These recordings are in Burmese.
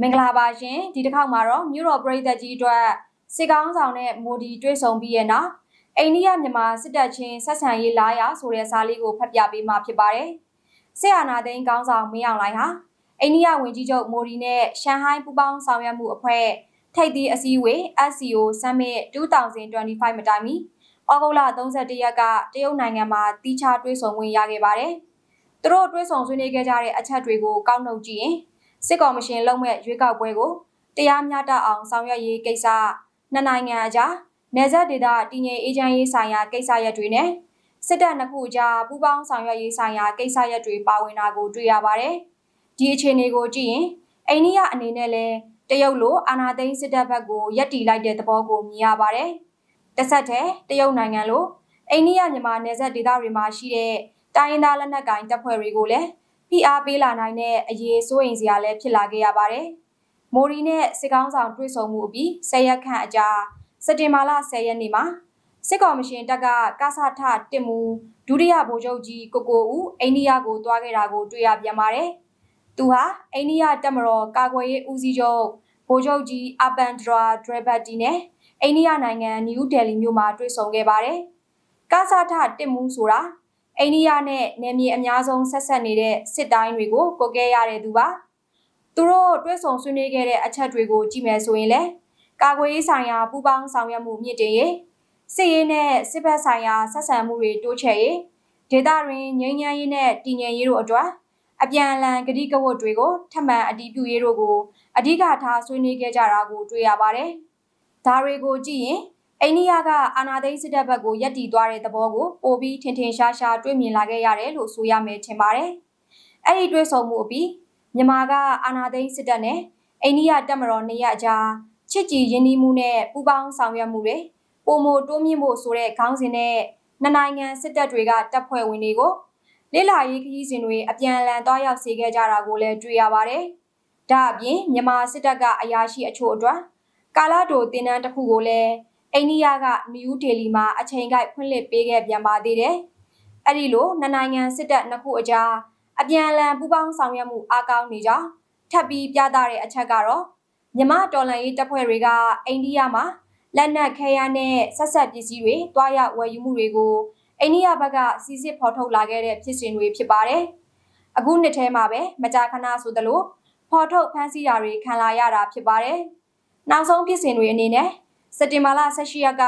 မင်္ဂလာပါရှင်ဒီတစ်ခေါက်မှာတော့မြို့တော်ပြည်သက်ကြီးအတွက်စစ်ကောင်းဆောင်နဲ့မိုဒီတွေ့ဆုံပြီးရဲ့နောက်အိန္ဒိယမြန်မာစစ်တပ်ချင်းဆက်ဆံရေးလာရဆိုတဲ့စာလေးကိုဖတ်ပြပေးမှာဖြစ်ပါတယ်စစ်အာဏာသိမ်းကောင်းဆောင်မင်းအောင်လှိုင်ဟာအိန္ဒိယဝန်ကြီးချုပ်မိုဒီနဲ့ရှန်ဟိုင်းပူးပေါင်းဆောင်ရွက်မှုအဖွဲ့ထိပ်သီးအစည်းအဝေး SCO Summit 2025မတိုင်မီဩဂုတ်လ31ရက်ကတရုတ်နိုင်ငံမှာတီးခြားတွေ့ဆုံခွင့်ရခဲ့ပါတယ်သူတို့တွေ့ဆုံဆွေးနွေးခဲ့ကြတဲ့အချက်တွေကိုကောက်နှုတ်ကြည့်ရင် စစ်ကော်မရှင်လုံမဲ့ရွေးကောက်ပွဲကိုတရားမျှတအောင်ဆောင်ရွက်ရေးကိစ္စနှစ်နိုင်ငံအကြားနယ်စပ်ဒေသတည်ငြိမ်အေးချမ်းရေးဆိုင်ရာကိစ္စရပ်တွေနဲ့စစ်တပ်နှစ်ခုအကြားပူးပေါင်းဆောင်ရွက်ရေးဆိုင်ရာကိစ္စရပ်တွေပါဝင်တာကိုတွေ့ရပါတယ်။ဒီအခြေအနေကိုကြည့်ရင်အိန္ဒိယအနေနဲ့လည်းတရုတ်လိုအာဏာသိမ်းစစ်တပ်ဘက်ကိုယက်တီလိုက်တဲ့သဘောကိုမြင်ရပါတယ်။တစ်ဆက်တည်းတရုတ်နိုင်ငံလိုအိန္ဒိယမြန်မာနယ်စပ်ဒေသတွေမှာရှိတဲ့တိုင်းရင်းသားလက်နက်ကိုင်တပ်ဖွဲ့တွေကိုလည်း ဖိအားပေးလာနိုင်တဲ့အရေးစိုးရိမ်စရာလည်းဖြစ်လာခဲ့ရပါတယ်။မိုရီနဲ့စစ်ကောင်းဆောင်တွေ့ဆုံမှုအပြီး၁၀ရက်ခန့်အကြာစက်တင်ဘာလ10ရက်နေ့မှာစစ်ကော်မရှင်တပ်ကကဆထတစ်မူဒုတိယဗိုလ်ချုပ်ကြီးကိုကိုဦးအိန္ဒိယကိုတွားခဲ့တာကိုတွေ့ရပြန်ပါတယ်။သူဟာအိန္ဒိယတပ်မတော်ကာကွယ်ရေးဦးစီးချုပ်ဗိုလ်ချုပ်ကြီးအပန်ဒရာဒရဘတ်တီနဲ့အိန္ဒိယနိုင်ငံနယူးဒယ်လီမြို့မှာတွေ့ဆုံခဲ့ပါတယ်။ကဆထတစ်မူဆိုတာ အိန္ဒိယနဲ့နယ်မြေအများဆုံးဆက်ဆက်နေတဲ့စစ်တိုင်းတွေကိုကိုကဲရတဲ့သူပါသူတို့တွဲဆောင်ဆွေးနွေးခဲ့တဲ့အချက်တွေကိုကြည့်မယ်ဆိုရင်လည်းကာကွယ်ရေးဆိုင်ရာပူးပေါင်းဆောင်ရွက်မှုမြင့်တင်ရေးစစ်ရေးနဲ့စစ်ဘက်ဆိုင်ရာဆက်ဆံမှုတွေတိုးချဲ့ရေးဒေသတွင်ငြိမ်းချမ်းရေးနဲ့တည်ငြိမ်ရေးတို့အတွက်အပြန်အလှန်ကတိကဝတ်တွေကိုထပ်မံအတည်ပြုရေးတို့ကိုအဓိကထားဆွေးနွေးခဲ့ကြတာကိုတွေ့ရပါတယ်။ဒါတွေကိုကြည့်ရင် အိန္ဒိယကအာဏာသိမ်းစစ်တပ်ဘက်ကိုယက်တီသွားတဲ့သဘောကိုပိုပြီးထင်ထင်ရှားရှားတွေ့မြင်လာခဲ့ရတယ်လို့ဆိုရမယ်ထင်ပါတယ်။အဲ့ဒီတွေ့ဆုံမှုအပြီးမြန်မာကအာဏာသိမ်းစစ်တပ်နဲ့အိန္ဒိယတပ်မတော်နေရအကြားချစ်ကြည်ရင်းနှီးမှုနဲ့ပူးပေါင်းဆောင်ရွက်မှုတွေပုံမတိုးမြင့်ဖို့ဆိုတဲ့ခေါင်းစဉ်နဲ့နှစ်နိုင်ငံစစ်တပ်တွေကတပ်ဖွဲ့ဝင်တွေကိုလေ့လာရေးခရီးစဉ်တွေအပြန်အလှန်တွားရောက်စေခဲ့ကြတာကိုလည်းတွေ့ရပါတယ်။ဒါအပြင်မြန်မာစစ်တပ်ကအရာရှိအချို့အတွက်ကာလာတိုတင်နန်းတစ်ခုကိုလည်း အိန္ဒိယကနယူးဒေလီမှာအချိန်ကိုက်ဖွင့်လှစ်ပေးခဲ့ပြန်ပါသေးတယ်။အဲ့ဒီလိုနှစ်နိုင်ငံစစ်တပ်နှစ်ခုအကြားအပြန်အလှန်ပူးပေါင်းဆောင်ရွက်မှုအားကောင်းနေကြောင်းထပ်ပြီးပြသတဲ့အချက်ကတော့မြမတော်လန်ရေးတပ်ဖွဲ့တွေကအိန္ဒိယမှာလက်နက်ခဲယမ်းနဲ့ဆက်ဆက်ပစ္စည်းတွေတွားရောက်ဝယ်ယူမှုတွေကိုအိန္ဒိယဘက်ကစီစစ်ဖော်ထုတ်လာခဲ့တဲ့ဖြစ်စဉ်တွေဖြစ်ပါတယ်။အခုနှစ်ထဲမှာပဲမကြာခဏဆိုသလိုဖော်ထုတ်ဖမ်းဆီးတာတွေခံလာရတာဖြစ်ပါတယ်။နောက်ဆုံးဖြစ်စဉ်တွေအနေနဲ့ စက်တင်ဘာလ18ရက်က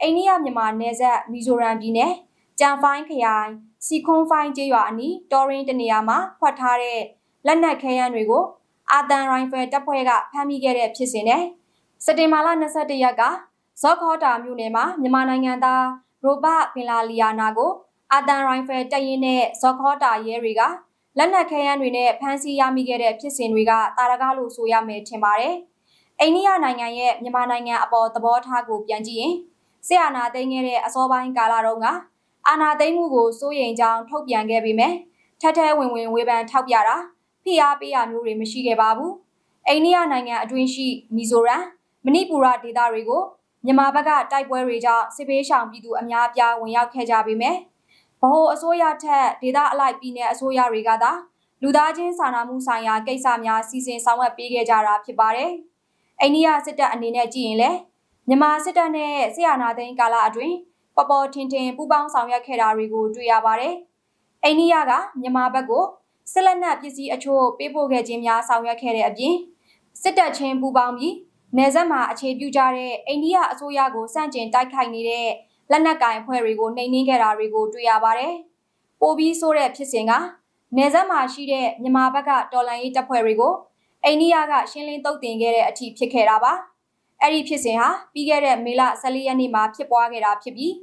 အိန္ဒိယမြန်မာနယ်စပ်မီဇိုရမ်ပြည်နယ်ကြံဖိုင်းခရိုင်စီခွန်ဖိုင်းကျေးရွာအနီးတော်ရင်းတနေရာမှာဖွက်ထားတဲ့လက်နက်ခဲယမ်းတွေကိုအာတန်ရိုင်ဖယ်တပ်ဖွဲ့ကဖမ်းမိခဲ့တဲ့ဖြစ်စဉ်နဲ့စက်တင်ဘာလ22ရက်ကဇော့ခေါတာမြို့နယ်မှာမြန်မာနိုင်ငံသားရိုဘတ်ပင်လာလီယာနာကိုအာတန်ရိုင်ဖယ်တပ်ရင်းနဲ့ဇော့ခေါတာရဲတွေကလက်နက်ခဲယမ်းတွေနဲ့ဖမ်းဆီးရမိခဲ့တဲ့ဖြစ်စဉ်တွေကတာရကားလို့ဆိုရမယ်ထင်ပါတယ်။ အိန္ဒိယနိုင်ငံရဲ့မြန်မာနိုင်ငံအပေါ်သဘောထားကိုပြန်ကြည့်ရင်ဆရာနာသိမ်းခဲ့တဲ့အစောပိုင်းကာလတုန်းကအာနာသိမ်းမှုကိုစိုးရိမ်ကြောင်းထုတ်ပြန်ခဲ့ပေမဲ့ထက်ထဲဝင်ဝင်ဝေဖန်ထောက်ပြတာဖိအားပေးရမျိုးတွေမရှိခဲ့ပါဘူးအိန္ဒိယနိုင်ငံအတွင်းရှိမီဇိုရမ်မဏိပူရဒေသတွေကိုမြန်မာဘက်ကတိုက်ပွဲတွေကြောင့်စစ်ပေးရှောင်ပြည်သူအများအပြားဝင်ရောက်ခဲ့ကြပေမဲ့ဗဟိုအစိုးရထက်ဒေသအလိုက်ပြည်내အစိုးရတွေကသာလူသားချင်းစာနာမှုဆိုင်ရာကိစ္စများစီစဉ်ဆောင်ရွက်ပေးခဲ့ကြတာဖြစ်ပါတယ်။ အိန္ဒိယစစ်တပ်အနေနဲ့ကြည့်ရင်လည်းမြန်မာစစ်တပ်နဲ့ဆရာနာသိန်းကာလအတွင်းပေါ်ပေါ်ထင်ထင်ပူးပေါင်းဆောင်ရွက်ခဲ့တာတွေကိုတွေ့ရပါတယ်။အိန္ဒိယကမြန်မာဘက်ကိုစစ်လက်နက်ပစ္စည်းအချို့ပေးပို့ခဲ့ခြင်းများဆောင်ရွက်ခဲ့တဲ့အပြင်စစ်တပ်ချင်းပူးပေါင်းပြီးနယ်စပ်မှာအခြေပြုကြတဲ့အိန္ဒိယအစိုးရကိုစန့်ကျင်တိုက်ခိုက်နေတဲ့လက်နက်ကင်အဖွဲ့တွေကိုနှိမ်နင်းခဲ့တာတွေကိုတွေ့ရပါတယ်။ပိုပြီးဆိုးတဲ့ဖြစ်စဉ်ကနယ်စပ်မှာရှိတဲ့မြန်မာဘက်ကတော်လန်ရေးတပ်ဖွဲ့တွေကို အိန္ဒိယကရှင်းလင်းတုတ်တင်ခဲ့တဲ့အထိဖြစ်ခဲ့တာပါအဲ့ဒီဖြစ်စဉ်ဟာပြီးခဲ့တဲ့မေလ14ရက်နေ့မှာဖြစ်ပွားခဲ့တာဖြစ်ပြီး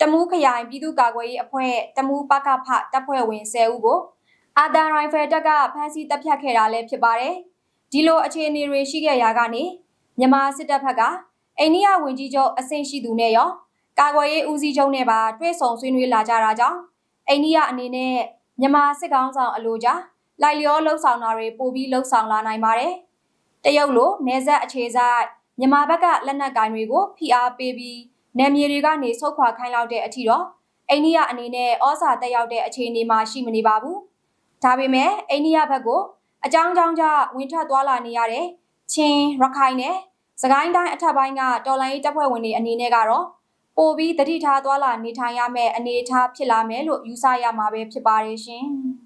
တမူးခရိုင်ပြည်သူ့ကာကွယ်ရေးအဖွဲ့တမူးပကဖတပ်ဖွဲ့ဝင်10ဦးကိုအာဒန်ရိုင်ဖယ်တပ်ကဖမ်းဆီးတပ်ဖြတ်ခဲ့တာလည်းဖြစ်ပါတယ်ဒီလိုအခြေအနေတွေရှိခဲ့ရာကနေမြန်မာစစ်တပ်ဘက်ကအိန္ဒိယဝန်ကြီးချုပ်အဆင့်ရှိသူနဲ့ရောကာကွယ်ရေးဦးစီးချုပ်နဲ့ပါတွဲဆုံဆွေးနွေးလာကြတာကြောင့်အိန္ဒိယအနေနဲ့မြန်မာစစ်ကောင်ဆောင်အလို့ကြား လိုက်လျောလှုပ်ဆောင်တာတွေပိုပြီးလှုပ်ဆောင်လာနိုင်ပါတယ်။တရုတ်လိုနေဆက်အခြေဆိုင်မြန်မာဘက်ကလက်နက်ကင်တွေကိုဖိအားပေးပြီးနယ်မြေတွေကနေဆုတ်ခွာခိုင်းလောက်တဲ့အထိတော့အိန္ဒိယအနေနဲ့ဩဇာတက်ရောက်တဲ့အခြေအနေမှာရှိမနေပါဘူး။ဒါပေမဲ့အိန္ဒိယဘက်ကိုအကြောင်းကြောင်းကြောင့်ဝင်ထွက်သွားလာနေရတဲ့ချင်းရခိုင်နဲ့စကိုင်းတိုင်းအထက်ပိုင်းကတော်လိုင်းရေးတပ်ဖွဲ့ဝင်တွေအနေနဲ့ကတော့ပိုပြီးတတိထားသွားလာနေထိုင်ရမယ့်အနေအထားဖြစ်လာမယ်လို့ယူဆရမှာပဲဖြစ်ပါတယ်ရှင်။